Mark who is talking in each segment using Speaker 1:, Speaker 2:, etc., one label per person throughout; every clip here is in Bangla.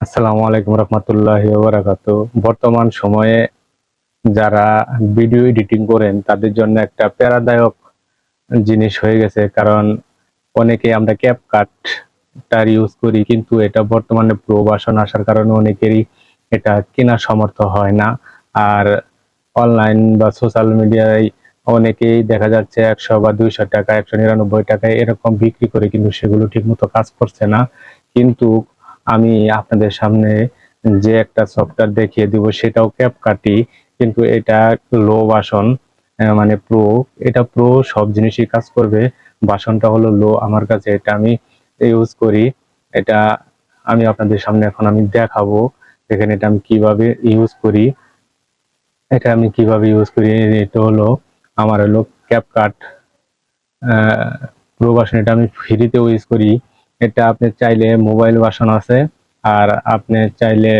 Speaker 1: আসসালামু আলাইকুম রহমতুল্লাহ বর্তমান সময়ে যারা ভিডিও এডিটিং করেন, তাদের জন্য একটা প্যারাদায়ক জিনিস হয়ে গেছে। কারণ অনেকে আমরা ক্যাপ কাটটার ইউজ করি, কিন্তু এটা বর্তমানে প্রবাসন আসার কারণে অনেকেরই এটা কেনার সমর্থ হয় না। আর অনলাইন বা সোশ্যাল মিডিয়ায় অনেকেই দেখা যাচ্ছে একশো বা দুইশো টাকা, একশো নিরানব্বই টাকায় এরকম বিক্রি করে, কিন্তু সেগুলো ঠিকমতো কাজ করছে না। কিন্তু আমি আপনাদের সামনে যে একটা সফটওয়্যার দেখিয়ে দিব, সেটাও ক্যাপ কাটি কিন্তু এটা লো বাসন মানে প্রো এটা প্রো সব জিনিসই কাজ করবে। বাসনটা হলো লো আমার কাছে এটা আমি ইউজ করি। এটা আমি আপনাদের সামনে এখন আমি দেখাবো এখানে এটা আমি কীভাবে ইউজ করি। এটা আমি কীভাবে ইউজ করি, এটা হলো আমার হলো ক্যাপ কাট প্রো বাসন এটা আমি ফ্রিতে ইউজ করি। এটা আপনি চাইলে মোবাইল বাসন আছে, আর আপনি চাইলে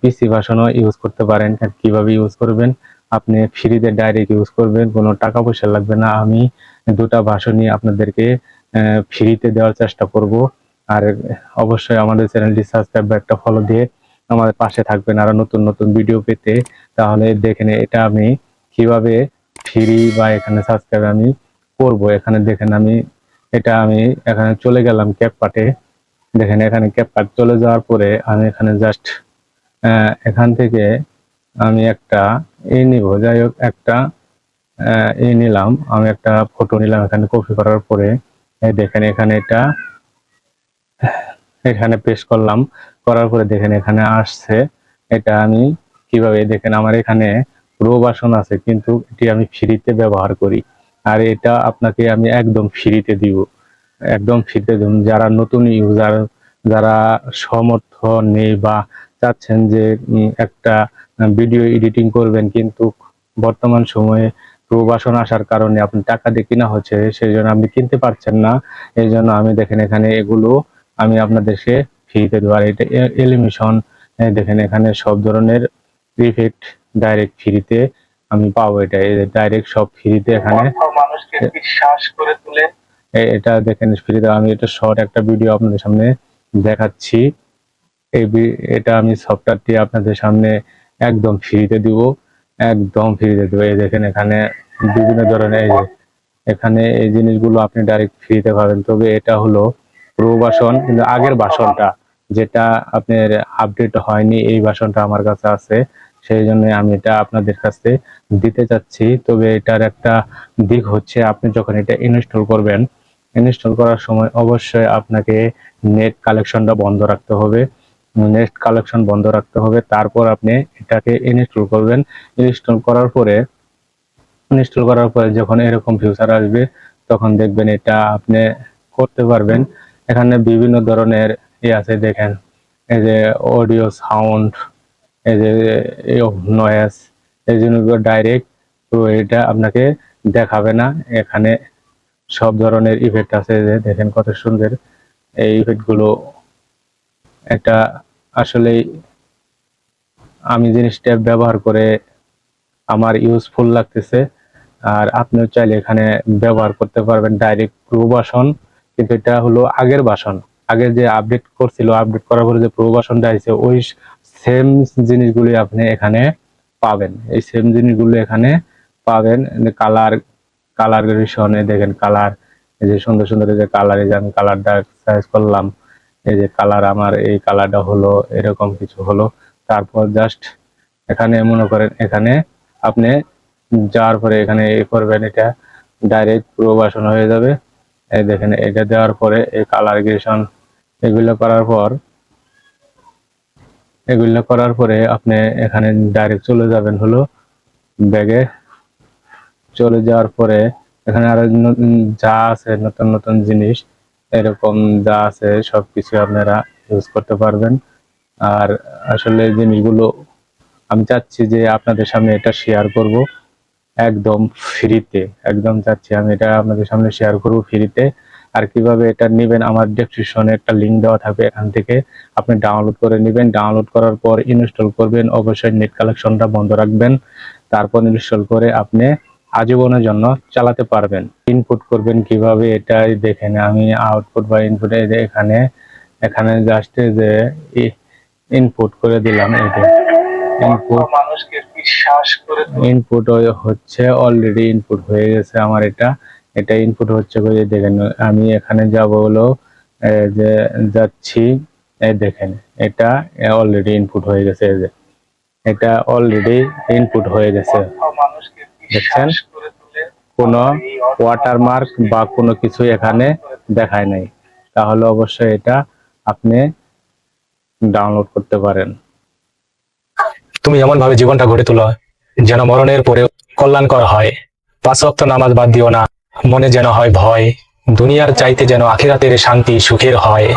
Speaker 1: পিসি বাসনও ইউজ করতে পারেন। আর কীভাবে ইউজ করবেন? আপনি ফ্রিতে ডাইরেক্ট ইউজ করবেন, কোনো টাকা পয়সা লাগবে না। আমি দুটা বাসনই আপনাদেরকে ফ্রিতে দেওয়ার চেষ্টা করব। আর অবশ্যই আমাদের চ্যানেলটি সাবস্ক্রাইব বা একটা ফলো দিয়ে আমাদের পাশে থাকবেন। আরও নতুন নতুন ভিডিও পেতে। তাহলে দেখেন এটা আমি কীভাবে ফ্রি বা এখানে সাবস্ক্রাইব আমি করব। এখানে দেখেন আমি এটা আমি এখানে চলে গেলাম ক্যাপ পাটে দেখেন, এখানে ক্যাপ পাট চলে যাওয়ার পরে আমি এখানে জাস্ট এখান থেকে আমি একটা এ নিব। যাই হোক, একটা এই নিলাম। আমি একটা ফটো নিলাম এখানে কপি করার পরে। দেখেন, এখানে এটা, এখানে পেস্ট করলাম। করার পরে দেখেন, এখানে আসছে। এটা আমি কীভাবে, দেখেন, আমার এখানে প্রো বাসন আছে, কিন্তু এটি আমি ফ্রিতে ব্যবহার করি। আর এটা আপনাকে আমি একদম ফ্রিতে দিব। একদম ফ্রিতে দেব। যারা নতুন ইউজার যারা সমর্থ নেই বা চাচ্ছেন যে একটা ভিডিও এডিটিং করবেন, কিন্তু বর্তমান সময়ে প্রবাসন আসার কারণে আপনি টাকা দিয়ে কিনা হচ্ছে সেই জন্য আপনি কিনতে পারছেন না। এই জন্য আমি দেখেন এখানে এগুলো আমি আপনাদেরকে ফ্রিতে দেবো। আর এটা এলিমিশন দেখেন এখানে সব ধরনের ইফেক্ট ডাইরেক্ট ফ্রিতে আমি পাবো এটা ডাইরেক্ট সব ফ্রিতে এখানে।
Speaker 2: বিশ্বাস করে তুলে।
Speaker 1: এটা দেখেন ফ্রিতে আমি এটা শর্ট একটা ভিডিও আপনাদের সামনে দেখাচ্ছি। এই এটা আমি সফটওয়্যারটি আপনাদের সামনে একদম ফ্রিতে দিব একদম ফ্রিতে দেবো। এই দেখেন এখানে বিভিন্ন ধরনের এই যে এখানে এই জিনিসগুলো আপনি ডাইরেক্ট ফ্রিতে পাবেন। তবে এটা হলো প্রো বাসন কিন্তু আগের বাসনটা যেটা আপনার আপডেট হয়নি এই বাসনটা আমার কাছে আছে। সেই জন্য আমি এটা আপনাদের কাছে দিতে চাচ্ছি। তবে এটার একটা দিক হচ্ছে আপনি যখন এটা ইনস্টল করবেন ইনস্টল করার সময় অবশ্যই আপনাকে নেট কালেকশনটা বন্ধ রাখতে হবে। নেট কালেকশন বন্ধ রাখতে হবে, তারপর আপনি এটাকে ইনস্টল করবেন। ইনস্টল করার পরে ইনস্টল করার পরে যখন এরকম ফিউচার আসবে, তখন দেখবেন এটা আপনি করতে পারবেন। এখানে বিভিন্ন ধরনের ই আছে, দেখেন। এই যে অডিও সাউন্ড ডাইরেক্ট তো এটা আপনাকে দেখাবে না। এখানে সব ধরনের ইফেক্ট আছে যে, দেখেন কত সুন্দর এই ইফেক্টগুলো। এটা আসলেই আমি জিনিসটা ব্যবহার করে আমার ইউজফুল লাগতেছে। আর আপনিও চাইলে এখানে ব্যবহার করতে পারবেন ডাইরেক্ট প্রো বাসন কিন্তু এটা হলো আগের বাসন আগে যে আপডেট করছিল আপডেট করার পরে যে প্রো বাসনটা ওই সেম জিনিসগুলি আপনি এখানে পাবেন। এই সেম জিনিসগুলো এখানে পাবেন। কালার কালার গ্রেশনে দেখেন কালার এই যে সুন্দর সুন্দর যে কালার এই যে আমি কালারটা সাইজ করলাম, এই যে কালার আমার এই কালারটা হলো, এরকম কিছু হলো। তারপর জাস্ট এখানে মনে করেন, এখানে আপনি যাওয়ার পরে এখানে এ করবেন, এটা ডাইরেক্ট প্রবাসন হয়ে যাবে। এই দেখেন, এটা দেওয়ার পরে এই কালার গ্রেশন এগুলো করার পর এগুলো করার পরে আপনি এখানে ডাইরেক্ট চলে যাবেন হলো ব্যাগে। চলে যাওয়ার পরে এখানে আরও যা আছে, নতুন নতুন জিনিস, এরকম যা আছে, সবকিছু আপনারা ইউজ করতে পারবেন। আর আসলে জিনিসগুলো আমি চাচ্ছি যে আপনাদের সামনে এটা শেয়ার করব একদম ফ্রিতে একদম চাচ্ছি আমি এটা আপনাদের সামনে শেয়ার করব ফ্রিতে আর কীভাবে এটা নেবেন আমার ডেসক্রিপশনে একটা লিংক দেওয়া থাকবে এখান থেকে। আপনি ডাউনলোড করে নেবেন ডাউনলোড করার পর ইনস্টল করবেন অবশ্যই নেট কালেকশনটা বন্ধ রাখবেন। তারপর ইনস্টল করে আপনি আজীবনের জন্য চালাতে পারবেন। ইনপুট করবেন কীভাবে এটাই দেখেন আমি আউটপুট বা ইনপুট এখানে এখানে জাস্ট যে ইনপুট করে দিলাম এটা ইনপুট ইনপুট হচ্ছে অলরেডি ইনপুট হয়ে গেছে আমার এটা। এটা ইনপুট হচ্ছে করে দেখেন, আমি এখানে যাব হলো যে যাচ্ছি এই দেখেন, এটা অলরেডি ইনপুট হয়ে গেছে, এই যে। এটা অলরেডি ইনপুট হয়ে গেছে।
Speaker 2: বিশ্বাস
Speaker 1: কোনো ওয়াটারমার্ক বা কোনো কিছু এখানে দেখায় নাই। তাহলে অবশ্যই এটা আপনি ডাউনলোড করতে পারেন।
Speaker 3: তুমি এমন ভাবে জীবনটা গড়ে তোলো, যেন মরণের পরে কল্যাণকর হয়। পাঁচ ওয়াক্ত নামাজ বাদ দিও না। মনে যেন হয় ভয় দুনিয়ার চাইতে যেন আখিরাতের শান্তি সুখের হয়।